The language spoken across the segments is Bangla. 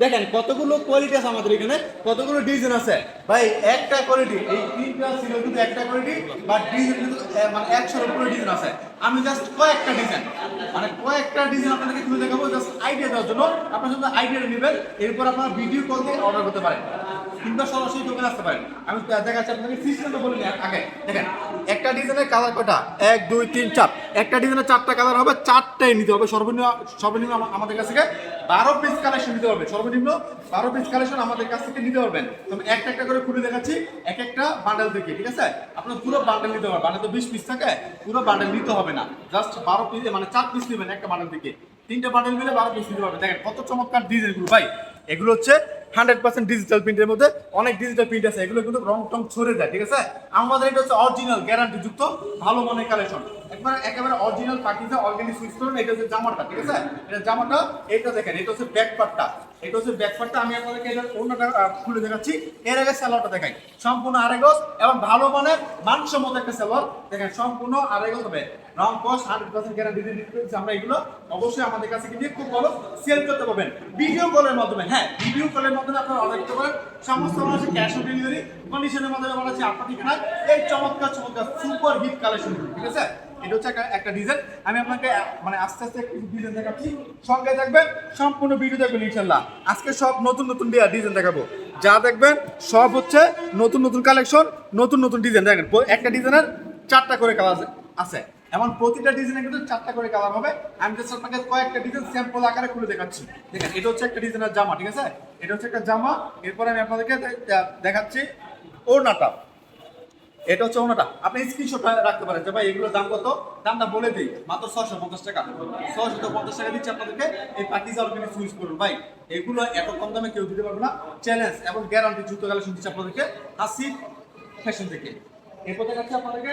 দেখেন কতগুলো কোয়ালিটি আছে আমাদের এখানে, কতগুলো ডিজাইন আছে। ভাই, একটা কোয়ালিটি এই তিনটা ছিল কিন্তু একটা কোয়ালিটি বা ডিজাইন কিন্তু মানে একশোর উপরে ডিজাইন আছে। আমি জাস্ট কয়েকটা ডিজাইন মানে কয়েকটা ডিজাইন আপনাদেরকে তুলে দেখাবো জাস্ট আইডিয়া দেওয়ার জন্য। আপনার জন্য আইডিয়াটা নেবেন, এরপর আপনারা ভিডিও কল দিয়ে অর্ডার করতে পারেন। কিংবা সরাসরি দোকানে আসতে পারেন। আমি দেখাচ্ছি আপনাকে সিস্টেমটা বলে নিই আগে। দেখেন, একটা ডিজাইনের কালার কটা এক, দুই, তিন, চার। একটা ডিজাইনের চারটা কালার হবে, চারটাই নিতে হবে। সর্বনিম্ন সর্বনিম্ন আমাদের কাছ থেকে বারো পিস কালেকশন নিতে হবে। সর্বনিম্ন বারো পিস কালেকশন আমাদের কাছ থেকে নিতে পারবেন। আমি একটা একটা করে খুলে দেখাচ্ছি, এক একটা বান্ডেল থেকে, ঠিক আছে? আপনার পুরো বান্ডেল নিতে হবে। বান্ডেল তো বিশ পিস থাকে, পুরো বান্ডেল নিতে হবে না। জাস্ট বারো পিস মানে চার পিস নেবেন একটা বান্ডেল থেকে। তিনটে বান্ডেল মিলে বারো পিস নিতে পারবেন। দেখেন, কত চমৎকার ডিজাইনগুলো ভাই, এগুলো হচ্ছে হান্ড্রেড পার্সেন্ট ডিজিটাল প্রিন্টের মধ্যে অনেক ডিজিটাল প্রিন্ট আছে, এগুলো কিন্তু রং টং ছড়ে যায়, ঠিক আছে? আমাদের এটা হচ্ছে অরিজিনাল গ্যারান্টি যুক্ত ভালো মানের কালেকশন একবার একেবারে অরিজিনাল পার্টিতে অর্গানিক সুইচ করুন, এটা হচ্ছে জামাটা, ঠিক আছে? এটা জামাটা, এটা দেখেন, এটা হচ্ছে ব্যাক পার্টটা এটা হচ্ছে ব্যাক আমি আপনাদেরকে অন্যটা খুলে দেখাচ্ছি। এর আগে স্যালোয়ারটা দেখাই। সম্পূর্ণ আরেগস এবং ভালো মানের, মানসম্মত একটা স্যালোয়ার দেখেন, সম্পূর্ণ আরেগস হবে। রং কস হান্ড্রেড পার্সেন্ট গ্যারান্টি দিচ্ছি আমরা এগুলো। অবশ্যই আমাদের কাছে কিন্তু খুব ভালো সেল করতে পারবেন। ভিডিও কলের মাধ্যমে হ্যাঁ ভিডিও কলের মাধ্যমে আপনারা অর্ডার করতে পারেন। সমস্ত মানুষের ক্যাশ অন ডেলিভারি কন্ডিশনের মাধ্যমে আমরা হচ্ছে আপনার এই চমৎকার চমৎকার সুপার হিট কালেকশন ঠিক আছে? এটা হচ্ছে একটা ডিজাইন আমি আপনাকে মানে আস্তে আস্তে ডিজাইন দেখাচ্ছি। সঙ্গে থাকবেন, সম্পূর্ণ ভিডিও দেখবেন ইনশাল্লাহ আজকে সব নতুন নতুন ডিজাইন দেখাবো। যা দেখবেন, সব হচ্ছে নতুন নতুন কালেকশন নতুন নতুন ডিজাইন দেখেন একটা ডিজাইনের চারটা করে কালার আছে এমন প্রতিটা ডিজাইনে কিন্তু চারটা করে কালার হবে। আমি জাস্ট আপনাকে কয়েকটা ডিজাইন স্যাম্পল আকারে খুলে দেখাচ্ছি। দেখেন, এটা হচ্ছে একটা ডিজাইনের জামা, ঠিক আছে? এটা হচ্ছে একটা জামা। এরপরে আমি আপনাদেরকে দেখাচ্ছি ওড়নাটা। এটা হচ্ছে ওনাটা। আপনি স্ক্রিনশট রাখতে পারেন যে, ভাই, এগুলোর দাম কত? দামটা বলে দিই। মাত্র ছশো পঞ্চাশ টাকা। ছশো পঞ্চাশ টাকা দিচ্ছি আপনাদেরকে। এই পাকিজা অর্গানিক সুইচ করুন। ভাই, এগুলো এত কম দামে কেউ দিতে পারবে না। চ্যালেঞ্জ এবং গ্যারান্টি যুক্ত কালেকশন দিচ্ছি আপনাদেরকে। হাসি ফ্যাশন থেকে। এরপর দেখাচ্ছি আপনাদেরকে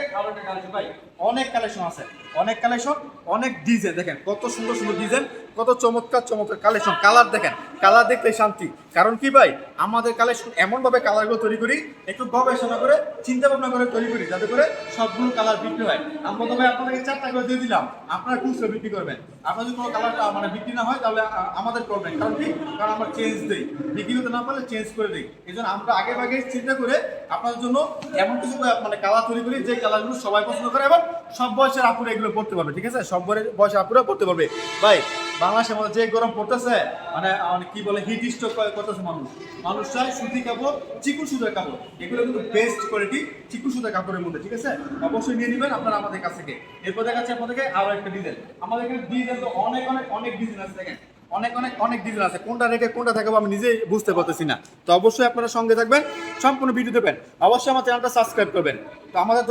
ভাই, অনেক কালেকশন আছে। অনেক কালেকশন অনেক ডিজাইন দেখেন কত সুন্দর সুন্দর ডিজাইন কত চমৎকার চমৎকার কালেকশন কালার দেখেন কালার দেখলে শান্তি। কারণ কি ভাই? আমাদের কালেকশন এমনভাবে কালারগুলো তৈরি করি, একটু গবেষণা করে চিন্তা ভাবনা করে তৈরি করি, যাতে করে সবগুলো কালার বিক্রি হয়। আমি প্রথমে আপনাদেরকে চারটা করে দিয়ে দিলাম। আপনারা খুচরো বিক্রি করবেন। আপনার যদি কোনো কালার মানে বিক্রি না হয়, তাহলে আমাদের করবেন কারণ কি? কারণ আমরা চেঞ্জ দিই। বিক্রি হতে না পারলে চেঞ্জ করে দিই। এই জন্য আমরা আগে ভাগে চিন্তা করে আপনাদের জন্য এমন কিছু মানে কালার তৈরি করি যে কালারগুলো সবাই পছন্দ করে এবং সব বয়সের আপুরা এগুলো পড়তে পারবে, ঠিক আছে? সব বয়সের আপুরা পড়তে পারবে। ভাই বাংলাদেশের মধ্যে যে গরম পড়তেছে মানে মানে কি বলে হিট স্ট্রোক করতেছে মানুষ। মানুষ চায় সুতি কাপড় চিকু সুতার কাপড়। এগুলো কিন্তু বেস্ট কোয়ালিটি চিকু সুতার কাপড়ের মধ্যে, ঠিক আছে? অবশ্যই নিয়ে নেবেন আপনারা আমাদের কাছ থেকে। এরপর দেখাচ্ছি আপনাদেরকে আরও একটা ডিজাইন আমাদের এখানে ডিজাইন তো অনেক অনেক অনেক ডিজাইন আছে, দেখেন। অনেক অনেক অনেক ডিজাইন আছে। কোনটা রেখে কোনটা দেখাবো আমি নিজেই বুঝতে পারতেছি না। তো অবশ্যই আপনারা সঙ্গে থাকবেন, সম্পূর্ণ ভিডিও দেবেন অবশ্যই আমার চ্যানেলটা সাবস্ক্রাইব করবেন। তো আমাদের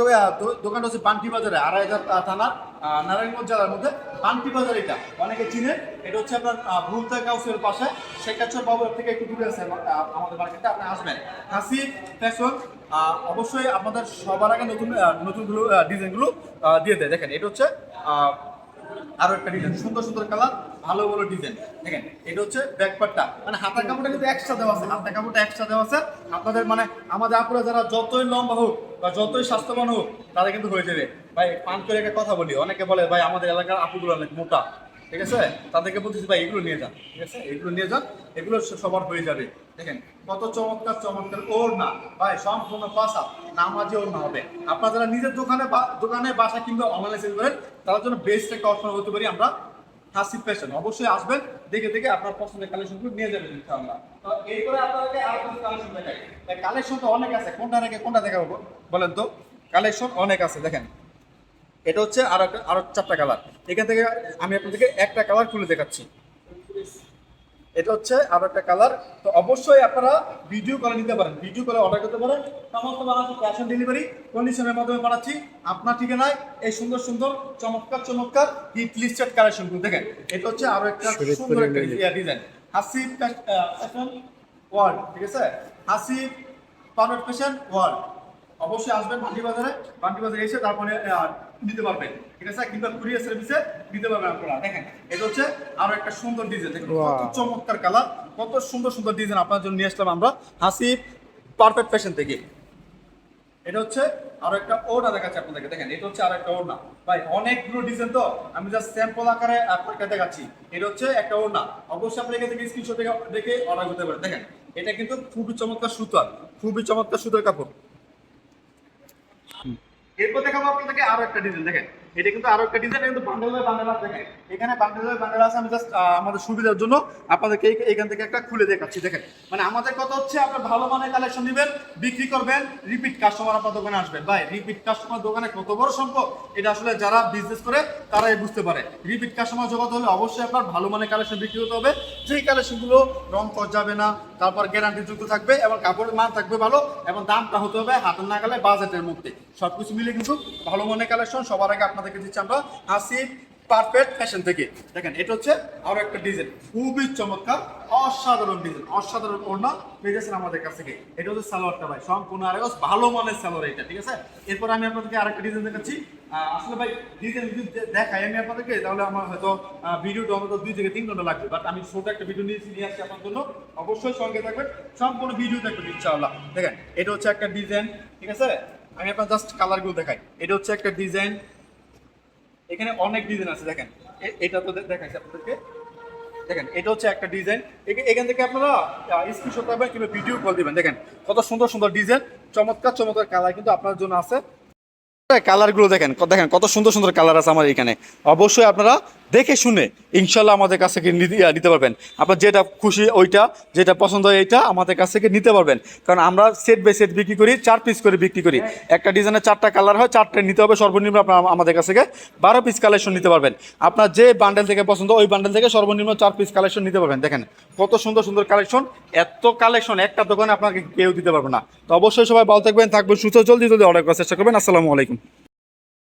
দোকানটা হচ্ছে পান্টি বাজারে আড়াই হাজার থানার নারায়ণগঞ্জ জেলার মধ্যে। পান্টি বাজার এটা, অনেকে চিনে। এটা হচ্ছে আপনার ভুলতা কাউসের পাশে। শেখাচর বাবুর থেকে একটু দূরে আছে আমাদের মার্কেটে আপনি আসবেন। হাসি ফ্যাশন অবশ্যই আপনাদের সবার আগে নতুন নতুনগুলো ডিজাইনগুলো দিয়ে দেয়। দেখেন, এটা হচ্ছে আরও একটা ডিজাইন সুন্দর সুন্দর কালার ভালো ভালো ডিজাইন দেখেন, এটা হচ্ছে ব্যাকপারটা মানে হাতার কাপড়টা কিন্তু এক্সট্রা দেওয়া আছে, হাতার কাপড়টা এক্সট্রা দেওয়া আছে। আপনাদের মানে আমাদের আপুরা যারা যতই লম্বা হোক বা যতই স্বাস্থ্যবান হোক, তাদের কিন্তু হয়ে যাবে। ভাই, পান করে একটা কথা বলি, অনেকে বলে, ভাই, আমাদের এলাকার আপুগুলো অনেক মোটা। ঠিক আছে? তাদেরকে বলতেছি, ভাই, এগুলো নিয়ে যান। ঠিক আছে? এগুলো নিয়ে যান, এগুলো সবার হয়ে যাবে। দেখেন, কত চমৎকার চমৎকার ওর না ভাই, সম্পূর্ণ পাশা, নামাজে ওর না হবে। আপনারা যারা নিজের দোকানে দোকানে বাসা কিংবা অনলাইনে সেল করেন তার জন্য বেস্ট একটা অপশন হতে পারি আমরা হাসি অবশ্যই আসবেন, দেখে দেখে আপনার পছন্দের কালেকশনগুলো নিয়ে যাবেন ইনশাআল্লাহ। তো এরপরে আপনাদেরকে আর কিছু কালেকশন দেখাই। কালেকশন তো অনেক আছে। কোনটা রেখে কোনটা দেখাবো? বলেন তো। কালেকশন অনেক আছে, দেখেন। এটা হচ্ছে আরও একটা আরও চারটা কালার এখান থেকে আমি আপনাদেরকে একটা কালার খুলে দেখাচ্ছি। এটা হচ্ছে আরও একটা কালার তো অবশ্যই আপনারা ভিডিও কলে নিতে পারেন। ভিডিও কলে অর্ডার করতে পারেন। সমস্ত বাংলাদেশ ক্যাশ অন ডেলিভারি কন্ডিশনের মাধ্যমে পাঠাচ্ছি। আপনার ঠিকানায় এই সুন্দর সুন্দর চমৎকার চমৎকার হিট লিস্টেড কালেকশনগুলো দেখেন এটা হচ্ছে আরও একটা সুন্দর একটা ডিজাইন হাসিব ফ্যাশন ওয়ার্ল্ড ঠিক আছে? হাসিব পাউডার ফ্যাশন ওয়ার্ল্ড অবশ্যই আসবেন বান্টি বাজারে বান্টি বাজারে এসে তারপরে নিতে পারবেন। ঠিক আছে? কিংবা কুরিয়ার সার্ভিসে নিতে পারবেন আপনারা। দেখেন এটা হচ্ছে আরও একটা সুন্দর ডিজাইন দেখেন কত চমৎকার কালার কত সুন্দর সুন্দর ডিজাইন আপনার জন্য নিয়ে আসলাম আমরা। হাসিব পারফেক্ট ফ্যাশন থেকে। এটা হচ্ছে আরও একটা ওড়না দেখাচ্ছি আপনাদেরকে। দেখেন এটা হচ্ছে আরও একটা ওড়না। ভাই অনেকগুলো ডিজাইন তো আমি জাস্ট স্যাম্পল আকারে আপনাকে দেখাচ্ছি। এটা হচ্ছে একটা ওড়না। অবশ্যই আপনি এখান থেকে স্ক্রিনশট দেখে অর্ডার করতে পারেন। দেখেন এটা কিন্তু খুবই চমৎকার সুতার। খুবই চমৎকার সুতার কাপড়। এরপর দেখাবো আপনাদেরকে আরও একটা ডিজাইন দেখেন। এটা কিন্তু আরও একটা ডিজাইন কিন্তু বান্ডেল বাই বান্ডেল আছে। এখানে বান্ডেল বাই বান্ডেল আছে, আমি জাস্ট আমাদের সুবিধার জন্য আপনাদেরকে এখান থেকে একটা খুলে দেখাচ্ছি, দেখেন। মানে আমাদের কথা হচ্ছে, আপনার ভালো মানের কালেকশন নেবেন, বিক্রি করবেন রিপিট কাস্টমার আপনার দোকানে ভাই রিপিট কাস্টমার দোকানে কত বড় সম্পদ? এটা আসলে যারা বিজনেস করে, তারাই বুঝতে পারে। রিপিট কাস্টমার জগতে হলে অবশ্যই আপনার ভালো মানের কালেকশন বিক্রি হতে হবে। যেই কালেকশনগুলো রং কর যাবে না, তারপর গ্যারান্টি যুক্ত থাকবে এবং কাপড়ের মান থাকবে ভালো এবং দামটা হতে হবে হাতের নাগালে বাজেটের মধ্যে। সবকিছু মিলে কিন্তু ভালো মানের কালেকশন সবার আগে আপনাদেরকে দিচ্ছি আমরা হাসিব পারফেক্ট ফ্যাশন থেকে। দেখেন, এটা হচ্ছে আরও একটা ডিজাইন খুবই চমৎকার, অসাধারণ ডিজাইন অসাধারণ ওড়না পেয়ে আমাদের কাছ থেকে। এটা হচ্ছে সালোয়ারটা ভাই, সম্পূর্ণ আরেক ভালো মানের সালোয়ার এটা, ঠিক আছে? এরপর আমি আপনাদেরকে আরেকটা ডিজাইন দেখাচ্ছি। আসলে ভাই ডিজাইন যদি দেখাই আমি আপনাদেরকে, তাহলে আমার হয়তো ভিডিওটা অন্তত দুই থেকে তিন ঘণ্টা লাগবে। বাট আমি ছোট একটা ভিডিও নিয়ে নিয়ে আসছি আপনার জন্য। অবশ্যই সঙ্গে থাকবেন, সম্পূর্ণ ভিডিও দেখবেন, ইনশাআল্লাহ। দেখেন, এটা হচ্ছে একটা ডিজাইন ঠিক আছে? আমি আপনার জাস্ট কালারগুলো দেখাই। এটা হচ্ছে একটা ডিজাইন এখানে অনেক ডিজাইন আছে, দেখেন। এটা তো দেখাচ্ছি আপনাদেরকে। দেখেন, এটা হচ্ছে একটা ডিজাইন এখান থেকে আপনারা স্ক্রিনশট পাবেন কিংবা ভিডিও কল দিবেন। দেখেন, কত সুন্দর সুন্দর ডিজাইন চমৎকার চমৎকার কালার কিন্তু আপনার জন্য আছে। কালারগুলো দেখেন দেখেন, কত সুন্দর সুন্দর কালার আছে আমার এখানে। অবশ্যই আপনারা দেখে শুনে ইনশাল্লাহ আমাদের কাছ থেকে নিতে পারবেন। আপনার যেটা খুশি ওইটা, যেটা পছন্দ হয় এইটা আমাদের কাছ থেকে নিতে পারবেন। কারণ আমরা সেট বাই সেট বিক্রি করি, চার পিস করে বিক্রি করি। একটা ডিজাইনের চারটা কালার হয়, চারটে নিতে হবে সর্বনিম্ন আপনার আমাদের কাছ থেকে। বারো পিস কালেকশন নিতে পারবেন। আপনার যে বান্ডেল থেকে পছন্দ, ওই বান্ডেল থেকে সর্বনিম্ন চার পিস কালেকশন নিতে পারবেন। দেখেন কত সুন্দর সুন্দর কালেকশন এত কালেকশন একটা দোকানে আপনাকে কেউ দিতে পারবে না। তো অবশ্যই সবাই ভালো থাকবেন থাকবেন সুস্থ, জলদি জলদি অর্ডার করার চেষ্টা করবেন। আসসালামু আলাইকুম।